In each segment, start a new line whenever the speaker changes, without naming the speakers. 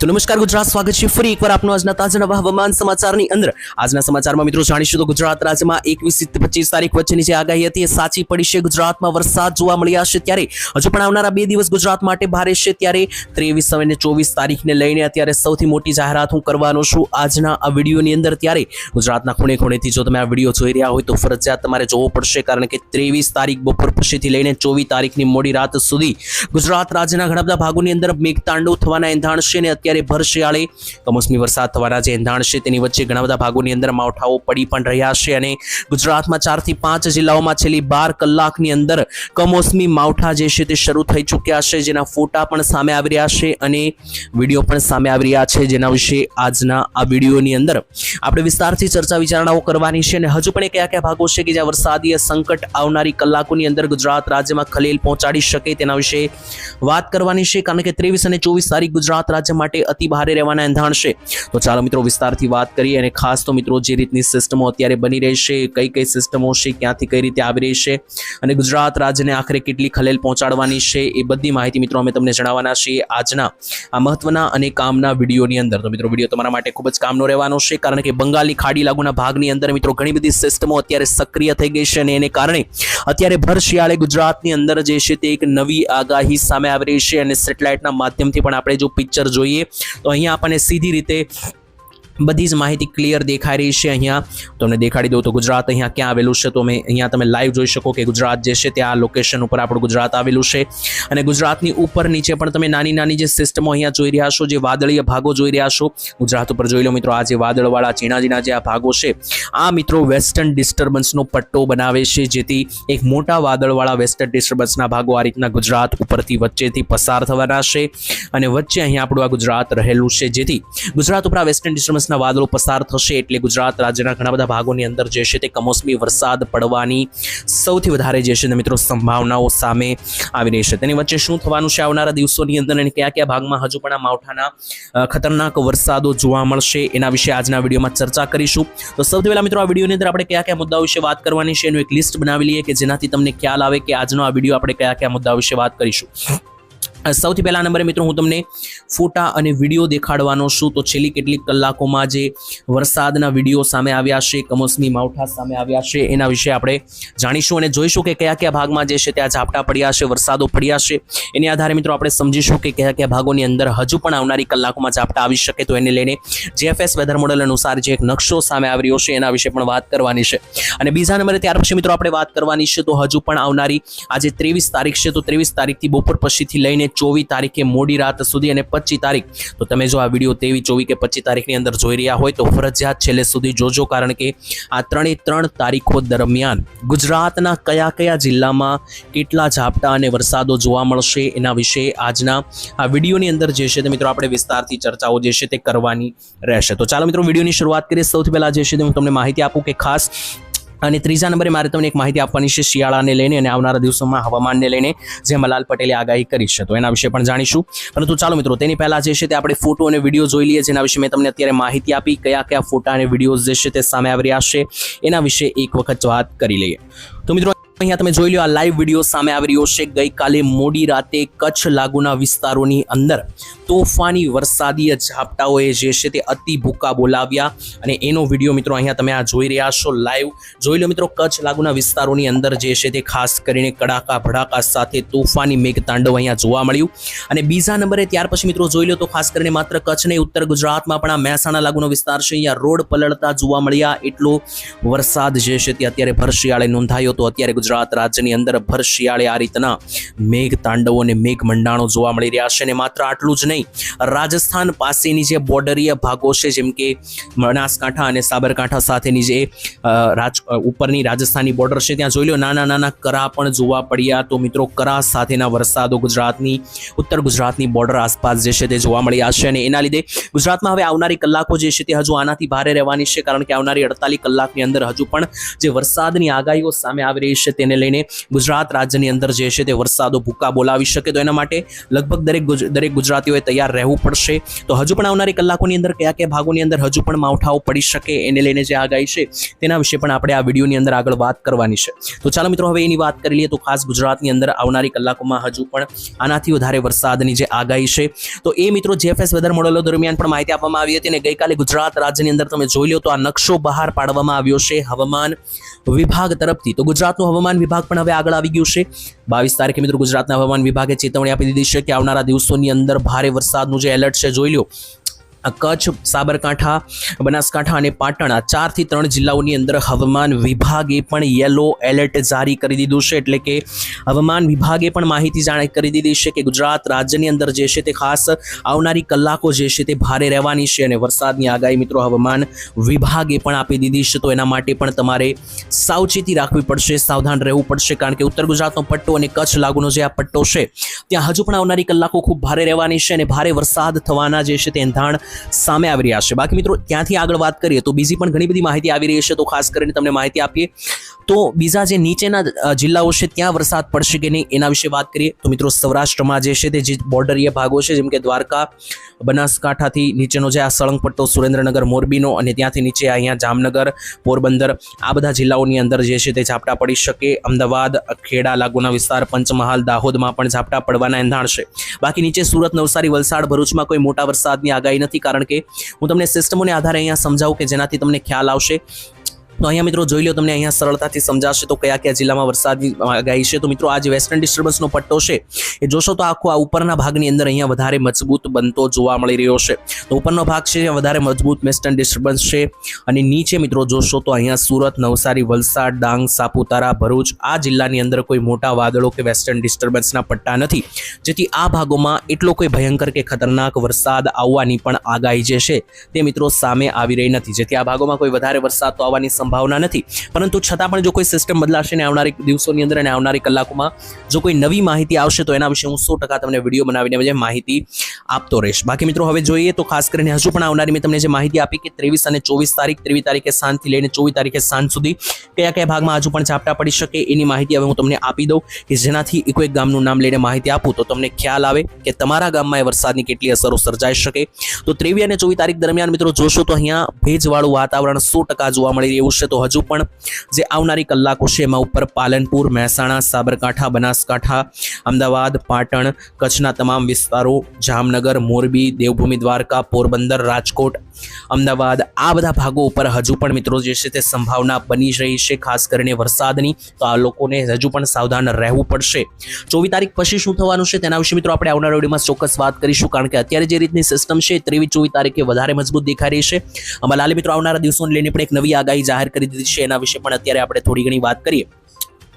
તો નમસ્કાર ગુજરાત, સ્વાગત છે ફરી એકવાર આપનું આજના તાજા હવામાન સમાચારની અંદર. આજના સમાચારમાં મિત્રો જાણીશું તો ગુજરાત રાજ્યમાં એકવીસથી પચીસ તારીખ વચ્ચેની જે આગાહી હતી એ સાચી પડી છે. ગુજરાતમાં વરસાદ જોવા મળ્યા છે ત્યારે હજુ પણ આવનારા બે દિવસ ગુજરાત માટે ભારે છે. ત્યારે ત્રેવીસ અને ચોવીસ તારીખને લઈને અત્યારે સૌથી મોટી જાહેરાત હું કરવાનો છું આજના આ વિડીયોની અંદર. ત્યારે ગુજરાતના ખૂણે ખૂણેથી જો તમે આ વીડિયો જોઈ રહ્યા હોય તો ફરજિયાત તમારે જોવો પડશે કારણ કે ત્રેવીસ તારીખ બપોર પછીથી લઈને ચોવીસ તારીખની મોડી રાત સુધી ગુજરાત રાજ્યના ઘણા બધા ભાગોની અંદર મેઘતાંડવ થવાના એંધાણ છે ને અત્યારે ભર શિયાળે કમોસમી વરસાદ થવાના જે એંધાણ છે તેની વચ્ચે ઘણા બધા ભાગોની અંદર માવઠાઓ પડી પણ રહ્યા છે અને ગુજરાતમાં ચારથી પાંચ જિલ્લાઓમાં છેલ્લી બાર કલાકની અંદર કમોસમી માવઠા જે છે તે શરૂ થઈ ચૂક્યા છે, જેના ફોટા પણ સામે આવી રહ્યા છે અને વીડિયો પણ સામે આવી રહ્યા છે, જેના વિશે આજના આ વિડીયોની અંદર આપણે વિસ્તારથી ચર્ચા વિચારણાઓ કરવાની છે અને હજુ પણ કયા કયા ભાગો છે કે જ્યાં વરસાદીય સંકટ આવનારી કલાકોની અંદર ગુજરાત રાજ્યમાં ખલેલ પહોંચાડી શકે તેના વિશે વાત કરવાની છે, કારણ કે ત્રેવીસ અને ચોવીસ તારીખ ગુજરાત રાજ્ય માટે અતિ ભારે રહેવાના એંધાણ છે. તો ચાલો મિત્રો વિસ્તારથી વાત કરીએ અને ખાસ તો મિત્રો જે રીતની સિસ્ટમો અત્યારે બની રહી છે, કઈ કઈ સિસ્ટમો છે, ક્યાંથી કઈ રીતે આવી રહી છે અને ગુજરાત રાજ્યને આખરે કેટલી ખલેલ પહોંચાડવાની છે એ બધી માહિતી મિત્રો અમે તમને જણાવવાના છીએ આજના આ મહત્વના અને કામના વિડીયોની અંદર. તો મિત્રો વીડિયો તમારા માટે ખૂબ જ કામનો રહેવાનો છે કારણ કે બંગાળની ખાડી લાગુના ભાગની અંદર મિત્રો ઘણી બધી સિસ્ટમો અત્યારે સક્રિય થઈ ગઈ છે અને એને કારણે અત્યારે ભર શિયાળે ગુજરાતની અંદર જે છે તે એક નવી આગાહી સામે આવી રહી છે અને સેટેલાઇટના માધ્યમથી પણ આપણે જો પિક્ચર જોઈએ તો અહીંયા આપણને સીધી રીતે બધી જ માહિતી ક્લિયર દેખાઈ રહી છે અહીંયા. તમને દેખાડી દઉં તો ગુજરાત અહીંયા ક્યાં આવેલું છે તો મેં અહીંયા તમે લાઈવ જોઈ શકો કે ગુજરાત જે છે તે આ લોકેશન ઉપર આપણું ગુજરાત આવેલું છે. અને ગુજરાતની ઉપર નીચે પણ તમે નાની નાની જે સિસ્ટમો અહીંયા જોઈ રહ્યા છો, જે વાદળીય ભાગો જોઈ રહ્યા છો, ગુજરાત ઉપર જોઈ લો મિત્રો, આ જે વાદળવાળા ઝીણા જે આ ભાગો છે, આ મિત્રો વેસ્ટર્ન ડિસ્ટર્બન્સનો પટ્ટો બનાવે છે, જેથી એક મોટા વાદળવાળા વેસ્ટર્ન ડિસ્ટર્બન્સના ભાગો આ રીતના ગુજરાત ઉપરથી વચ્ચેથી પસાર થવાના છે. અને વચ્ચે અહીંયા આપણું આ ગુજરાત રહેલું છે. જેથી ગુજરાત ઉપર આ વેસ્ટર્ન ડિસ્ટર્બન્સના વાદળો પસાર થશે એટલે ગુજરાત રાજ્યના ઘણા બધા ભાગોની અંદર જે છે તે કમોસમી વરસાદ પડવાની સૌથી વધારે જે છે મિત્રો સંભાવનાઓ સામે આવી રહી છે. તેની વચ્ચે શું થવાનું છે? આવનારા દિવસોની અંદર અને કયા કયા ભાગમાં હજુ પણ આ માવઠાના ખતરનાક વરસાદો જોવા મળશે એના વિશે આજના વિડીયોમાં ચર્ચા કરીશું. તો સૌથી પહેલા મિત્રો આ વિડીયોની અંદર આપણે કયા કયા મુદ્દાઓ વિશે વાત કરવાની છે એનું એક લિસ્ટ બનાવી લઈએ કે જેનાથી તમને ખ્યાલ આવે કે આજનો આ વીડિયો આપણે કયા કયા મુદ્દાઓ વિશે વાત કરીશું. સૌથી પહેલા નંબરે મિત્રો હું તમને ફોટા અને વીડિયો દેખાડવાનો છું. તો છેલ્લી કેટલીક કલાકોમાં જે વરસાદના વીડિયો સામે આવ્યા છે, કમોસમી માવઠા સામે આવ્યા છે, એના વિશે આપણે જાણીશું અને જોઈશું કે કયા કયા ભાગમાં જે છે ત્યાં ઝાપટા પડ્યા છે, વરસાદો પડ્યા છે. એની આધારે મિત્રો આપણે સમજીશું કે કયા કયા ભાગોની અંદર હજુ પણ આવનારી કલાકોમાં ઝાપટા આવી શકે. તો એને લઈને જેએફએસ વેધર મોડેલ અનુસાર જે એક નકશો સામે આવી રહ્યો છે, એના વિશે પણ વાત કરવાની છે. અને બીજા નંબરે ત્યાર પછી મિત્રો આપણે વાત કરવાની છે, તો હજુ પણ આવનારી આજે ત્રેવીસ તારીખ છે. તો ત્રેવીસ તારીખથી બપોર પછીથી લઈને ચોવીસ તારીખે મોડી રાત સુધી અને પચીસ તારીખ. તો તમે જો આ વીડિયો તેવી ચોવીસ કે પચીસ તારીખની અંદર જોઈ રહ્યા હોય તો ફરજિયાત છેલ્લે સુધી જોજો કારણ કે આ ત્રણે ત્રણ તારીખો દરમિયાન ગુજરાતના કયા કયા જિલ્લામાં કેટલા ઝાપટા અને વરસાદો જોવા મળશે એના વિશે આજના આ વિડીયોની અંદર જે છે તે મિત્રો આપણે વિસ્તારથી ચર્ચાઓ જે છે તે કરવાની રહેશે. તો ચાલો મિત્રો વિડીયોની શરૂઆત કરીએ. સૌથી પહેલાં જે છે તે હું તમને માહિતી આપું કે ખાસ અને ત્રીજા નંબરે મારે તમને એક માહિતી આપવાની છે, શિયાળાને લઈને અને આવનારા દિવસોમાં હવામાનને લઈને, જે મલાલ પટેલે આગાહી કરી છે. તો એના વિશે પણ જાણીશું. પરંતુ ચાલો મિત્રો, તેની પહેલા જે છે તે આપણે ફોટો અને વીડિયો જોઈ લઈએ, જેના વિશે મેં તમને અત્યારે માહિતી આપી કયા કયા ફોટા અને વીડિયો જે છે તે સામે આવી રહ્યા છે, એના વિશે એક વખત વાત કરી લઈએ. તો મિત્રો અહીંયા તમે જોઈ લો આ લાઈવ વીડિયો સામે આવી રહ્યો છે. ગઈકાલે મોડી રાતે કચ્છ લાગુના વિસ્તારોની અંદર તોફાની વરસાદીય ઝાપટાઓએ જે છે તે અતિ ભૂકા બોલાવ્યા. અને એનો વીડિયો મિત્રો અહીંયા તમે આ જોઈ રહ્યા છો લાઈવ જોઈ લો મિત્રો, કચ્છ લાગુના વિસ્તારોની અંદર જે છે તે ખાસ કરીને કડાકા ભડાકા સાથે તોફાની મેઘતાંડવ અહીંયા જોવા મળ્યું. અને બીજા નંબરે ત્યાર પછી મિત્રો જોઈ લો તો ખાસ કરીને માત્ર કચ્છ નહીં, ઉત્તર ગુજરાતમાં પણ આ મહેસાણા લાગુનો વિસ્તાર છે. અહીંયા રોડ પલળતા જોવા મળ્યા. એટલો વરસાદ જે છે તે અત્યારે ભરશિયાળે નોંધાયો તો અત્યારે ગુજરાત રાજ્યની અંદર ભર શિયાળે આ રીતના મેઘ તાંડવો અને મેઘ મંડાણો જોવા મળી રહ્યા છે અને માત્ર આટલું જ નહીં, રાજસ્થાન પાસેની જે બોર્ડરીય ભાગો છે, જેમ કે બનાસકાંઠા અને સાબરકાંઠા સાથેની જે રાજ ઉપરની રાજસ્થાની બોર્ડર છે, ત્યાં જોઈ લો નાના નાના કરા પણ જોવા પડ્યા. તો મિત્રો, કરા સાથેના વરસાદો ગુજરાતની, ઉત્તર ગુજરાતની બોર્ડર આસપાસ જે છે તે જોવા મળ્યા છે અને એના લીધે ગુજરાતમાં હવે આવનારી કલાકો જે છે તે હજુ આનાથી ભારે રહેવાની છે, કારણ કે આવનારી અડતાલીસ કલાકની અંદર હજુ પણ જે વરસાદની આગાહીઓ સામે આવી રહી છે તેને લઈને ગુજરાત રાજ્યની અંદર જે છે તે વરસાદો, ભૂકા બોલાવી શકે તો એના માટે લગભગ દરેક દરેક ગુજરાતીઓએ તૈયાર રહેવું પડશે. તો હજુ પણ આવનારી કલાકોની અંદર કયા કયા ભાગોની અંદર હજુ પણ માવઠાઓ પડી શકે એને લઈને જે આગાહી છે તેના વિશે પણ આપણે આ વિડીયોની અંદર આગળ વાત કરવાની છે. તો ચાલો મિત્રો, હવે એની વાત કરી લઈએ તો ખાસ ગુજરાતની અંદર આવનારી કલાકોમાં હજુ પણ આનાથી વધારે વરસાદની જે આગાહી છે. તો એ મિત્રો જેએફએસ વેધર મોડેલો દરમિયાન પણ માહિતી આપવામાં આવી હતી અને ગઈકાલે ગુજરાત રાજ્યની અંદર તમે જોઈ લો તો આ નકશો બહાર પાડવામાં આવ્યો છે હવામાન વિભાગ તરફથી. તો ગુજરાતનું હવામાન વિભાગ પણ હવે આગળ આવી ગયું છે. બાવીસ તારીખે મિત્રો ગુજરાતના હવામાન વિભાગે ચેતવણી આપી દીધી છે કે આવનારા દિવસોની અંદર ભારે વરસાદનું જે એલર્ટ છે, જોઈ લો કચ્છ, સાબરકાંઠા, બનાસકાંઠા અને પાટણ આ ચારથી ત્રણ જિલ્લાઓની અંદર હવામાન વિભાગે પણ યલો એલર્ટ જારી કરી દીધું છે. એટલે કે હવામાન વિભાગે પણ માહિતી જાણ, કરી દીધી છે કે ગુજરાત રાજ્યની અંદર જે છે તે ખાસ આવનારી કલાકો જે છે તે ભારે રહેવાની છે અને વરસાદની આગાહી મિત્રો હવામાન વિભાગે પણ આપી દીધી છે. તો એના માટે પણ તમારે સાવચેતી રાખવી પડશે, સાવધાન રહેવું પડશે, કારણ કે ઉત્તર ગુજરાતનો પટ્ટો અને કચ્છ લાગુનો જે આ પટ્ટો છે, ત્યાં હજુ પણ આવનારી કલાકો ખૂબ ભારે રહેવાની છે અને ભારે વરસાદ થવાના જે છે તે એંધાણ સામે આવી રહ્યા છે. બાકી મિત્રો, ત્યાંથી આગળ વાત કરીએ તો બીજી પણ ઘણી બધી માહિતી આવી રહી છે. તો ખાસ કરીને તમને માહિતી આપીએ તો બીજા જે નીચેના જિલ્લાઓ છે, ત્યાં વરસાદ પડશે કે નહીં, એના વિશે વાત કરીએ. તો મિત્રો, સૌરાષ્ટ્રમાં જે છે તે જે બોર્ડરીય ભાગો છે, જેમ કે દ્વારકા, બનાસકાંઠાથી નીચેનો જે આ સળંગ પટ્ટો સુરેન્દ્રનગર, મોરબીનો અને ત્યાંથી નીચે અહીંયા જામનગર, પોરબંદર, આ બધા જિલ્લાઓની અંદર જે છે તે ઝાપટા પડી શકે. અમદાવાદ, ખેડા, લાગુના વિસ્તાર, પંચમહાલ, દાહોદમાં પણ ઝાપટા પડવાના એંધાણ છે. બાકી નીચે સુરત, નવસારી, વલસાડ, ભરૂચમાં કોઈ મોટા વરસાદની આગાહી નથી, કારણ કે હું તમને સિસ્ટમોને આધારે અહીંયા સમજાવું કે જેનાથી તમને ખ્યાલ આવશે. તો અહીંયા મિત્રો જોઈ લો તમને અહીંયા સરળતાથી સમજાશે તો કયા કયા જિલ્લામાં વરસાદની આગાહી છે. તો મિત્રો આ વેસ્ટર્ન ડિસ્ટર્બન્સનો પટ્ટો છે, એ જોશો તો આખો આ ઉપરના ભાગની અંદર અહીંયા વધારે મજબૂત બનતો જોવા મળી રહ્યો છે. તો ઉપરનો ભાગ છે વધારે મજબૂત વેસ્ટર્ન ડિસ્ટર્બન્સ છે. અને નીચે મિત્રો જોશો તો અહીંયા સુરત, નવસારી, વલસાડ, ડાંગ, સાપુતારા, ભરૂચ આ જિલ્લાની અંદર કોઈ મોટા વાદળો કે વેસ્ટર્ન ડિસ્ટર્બન્સના પટ્ટા નથી. જેથી આ ભાગોમાં એટલો કોઈ ભયંકર કે ખતરનાક વરસાદ આવવાની પણ આગાહી જે છે, તે મિત્રો સામે આવી રહી નથી. જેથી આ ભાગોમાં કોઈ વધારે વરસાદ તો આવવાની સંભાવના નથી. પરંતુ છતાં પણ જો કોઈ સિસ્ટમ બદલાશે ને આવનારી દિવસોની અંદર અને આવનારી કલાકોમાં જો કોઈ નવી માહિતી આવશે તો એના વિશે હું સો ટકા તમને વીડિયો બનાવીને જે માહિતી આપતો રહીશ. બાકી મિત્રો, હવે જોઈએ તો ખાસ કરીને હજુ પણ આવનારી મેં તમને જે માહિતી આપી કે ત્રેવીસ અને ચોવીસ તારીખ, ત્રેવીસ તારીખે સાંજથી લઈને ચોવીસ તારીખે સાંજ સુધી કયા કયા ભાગમાં હજુ પણ ઝાપટા પડી શકે એની માહિતી હવે હું તમને આપી દઉં કે જેનાથી એક એક ગામનું નામ લઈને માહિતી આપું તો તમને ખ્યાલ આવે કે તમારા ગામમાં એ વરસાદની કેટલી અસરો સર્જાઈ શકે. તો ત્રેવીસ અને ચોવીસ તારીખ દરમિયાન મિત્રો, જોશો તો અહીંયા ભેજવાળું વાતાવરણ સો ટકા જોવા મળી રહ્યું છે તો હજુ પણ જે આવનારી કલાકો છે, એમાં ઉપર પાલનપુર, મહેસાણા, સાબરકાંઠા, બનાસકાંઠા, અમદાવાદ, પાટણ, કચ્છના તમામ વિસ્તારો, જામનગર, મોરબી, દેવભૂમિ, દ્વારકા, પોરબંદર, રાજકોટ, અમદાવાદ, આ બધા ભાગો ઉપર હજુ પણ મિત્રો જે છે તે સંભાવના બની રહી છે, ખાસ કરીને વરસાદની. તો આ લોકોને હજુ પણ સાવધાન રહેવું પડશે. ચોવીસ તારીખ પછી શું થવાનું છે તેના વિશે મિત્રો આપણે આવનારા વિડીયોમાં ચોક્કસ વાત કરીશું, કારણ કે અત્યારે જે રીતની સિસ્ટમ છે, ત્રેવીસ ચોવીસ તારીખે વધારે મજબૂત દેખાઈ રહી છે. અમારા લાલી મિત્રો આવનારા દિવસોને લઈને પણ એક નવી આગાહી જાહેર કરી દીધી છે એના વિશે પણ અત્યારે આપણે થોડી ઘણી વાત કરીએ.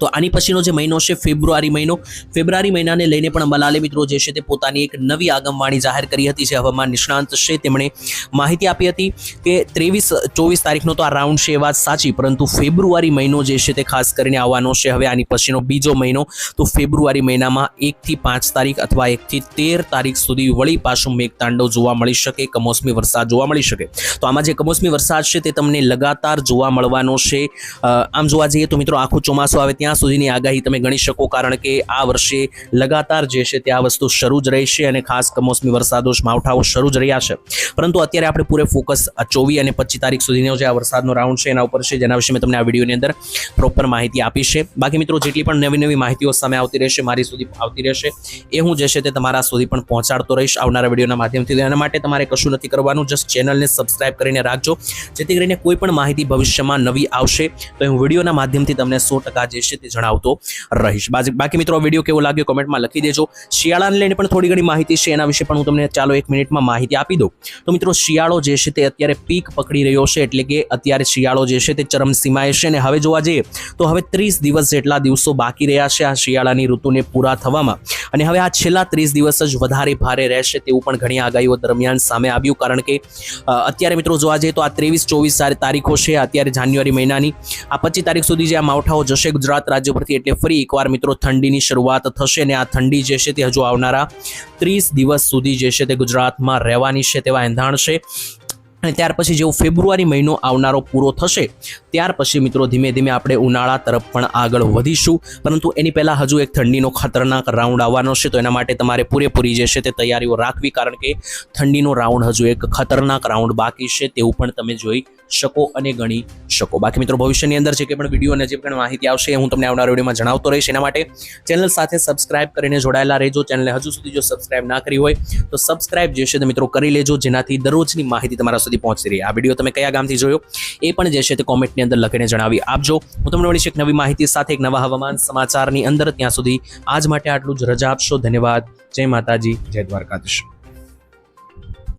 તો આની પછીનો જે મહિનો છે ફેબ્રુઆરી મહિનો, ફેબ્રુઆરી મહિનાને લઈને પણ અંબાલાલે મિત્રો જે છે તે પોતાની એક નવી આગમવાણી જાહેર કરી હતી, જે હવામાન નિષ્ણાંત છે તેમણે માહિતી આપી હતી કે ત્રેવીસ, ચોવીસ તારીખનો તો આ રાઉન્ડ છે એ વાત સાચી, પરંતુ ફેબ્રુઆરી મહિનો જે છે તે ખાસ કરીને આવવાનો છે. હવે આની પછીનો બીજો મહિનો, તો ફેબ્રુઆરી મહિનામાં એકથી પાંચ તારીખ અથવા એકથી તેર તારીખ સુધી વળી પાછું મેઘતાંડવ જોવા મળી શકે, કમોસમી વરસાદ જોવા મળી શકે. તો આમાં જે કમોસમી વરસાદ છે તે તમને લગાતાર જોવા મળવાનો છે. આમ જોવા જઈએ તો મિત્રો આખું ચોમાસું આવે ત્યાં સુધીની આગાહી તમે ગણી શકો, કારણ કે આ વર્ષે લગાતાર જે છે તે આ વસ્તુ શરૂ જ રહેશે અને ખાસ કમોસમી વરસાદો માવઠાઓ શરૂ જ રહ્યા છે. પરંતુ અત્યારે આપણે પૂરે ફોકસ ચોવીસ અને પચીસ તારીખ સુધીનો જે આ વરસાદનો રાઉન્ડ છે એના ઉપર છે, જેના વિશે મેં તમને આ વિડીયોની અંદર પ્રોપર માહિતી આપી છે. બાકી મિત્રો, જેટલી પણ નવી નવી માહિતીઓ સામે આવતી રહેશે, મારી સુધી આવતી રહેશે, એ હું જે છે તે તમારા સુધી પણ પહોંચાડતો રહીશ આવનારા વિડીયોના માધ્યમથી. એના માટે તમારે કશું નથી કરવાનું જસ્ટ ચેનલને સબસ્ક્રાઇબ કરીને રાખજો. જેથી કરીને કોઈ પણ માહિતી ભવિષ્યમાં નવી આવશે, તો હું વિડીયોના માધ્યમથી તમને સો ટકા જે છે તે જણાવતો રહીશ. બાકી મિત્રો વીડિયો કેવો લાગ્યો કમેન્ટમાં લખી દેજો. શિયાળાને લઈને પણ થોડી ઘણી માહિતી છે, એના વિશે પણ હું તમને ચાલો એક મિનિટમાં માહિતી આપી દઉં. તો મિત્રો, શિયાળો જે છે તે અત્યારે પીક પકડી રહ્યો છે, એટલે કે અત્યારે શિયાળો જે છે તે ચરમસીમાએ છે. અને હવે જોવા જઈએ તો હવે ત્રીસ દિવસ જેટલા દિવસો બાકી રહ્યા છે આ શિયાળાની ઋતુને પૂરા થવામાં. અને હવે આ છેલ્લા ત્રીસ દિવસ જ વધારે ભારે રહેશે તેવું પણ ઘણી આગાહીઓ દરમિયાન સામે આવ્યું, કારણ કે અત્યારે મિત્રો જોવા જઈએ તો આ ત્રેવીસ ચોવીસ તારીખો છે, અત્યારે જાન્યુઆરી મહિનાની. આ પચીસ તારીખ સુધી જે આ માવઠાઓ જશે ગુજરાત રાજ્ય પરથી એટલે ફરી એકવાર મિત્રો ઠંડીની શરૂઆત થશે અને આ ઠંડી જે છે તે હજુ આવનારા ત્રીસ દિવસ સુધી જે છે તે ગુજરાતમાં રહેવાની છે તેવા એંધાણ છે. અને ત્યાર પછી જેવું ફેબ્રુઆરી મહિનો આવનારો પૂરો થશે, ત્યાર પછી મિત્રો ધીમે ધીમે આપણે ઉનાળા તરફ પણ આગળ વધીશું. પરંતુ એની પહેલાં હજુ એક ઠંડીનો ખતરનાક રાઉન્ડ આવવાનો છે, તો એના માટે તમારે પૂરેપૂરી જે છે તે તૈયારીઓ રાખવી, કારણ કે ઠંડીનો રાઉન્ડ હજુ એક ખતરનાક રાઉન્ડ બાકી છે, તેવું પણ તમે જોઈ શકો અને ગણી શકો. બાકી મિત્રો ભવિષ્યની અંદર જે કંઈ પણ વીડિયો અને જે પણ માહિતી આવશે હું તમને આવનારા વિડીયોમાં જણાવતો રહીશ. એના માટે ચેનલ સાથે સબસ્ક્રાઇબ કરીને જોડાયેલા રહેજો. ચેનલને હજુ સુધી જો સબસ્ક્રાઇબ ના કરી હોય, તો સબસ્ક્રાઇબ જે છે તે મિત્રો કરી લેજો, જેનાથી દરરોજની માહિતી તમારા સુધી પહોંચતી રહી. આ વીડિયો તમે કયા ગામથી જોયો? એ પણ જે છે તે કોમેન્ટની અંદર લખીને જણાવી. આપજો હું તમને મળીશ એક નવી માહિતી સાથે એક નવા હવામાન સમાચારની અંદર ત્યાં સુધી આજ માટે આટલું જ. રજા આપશો. ધન્યવાદ. જય માતાજી. જય દ્વારકાધીશ.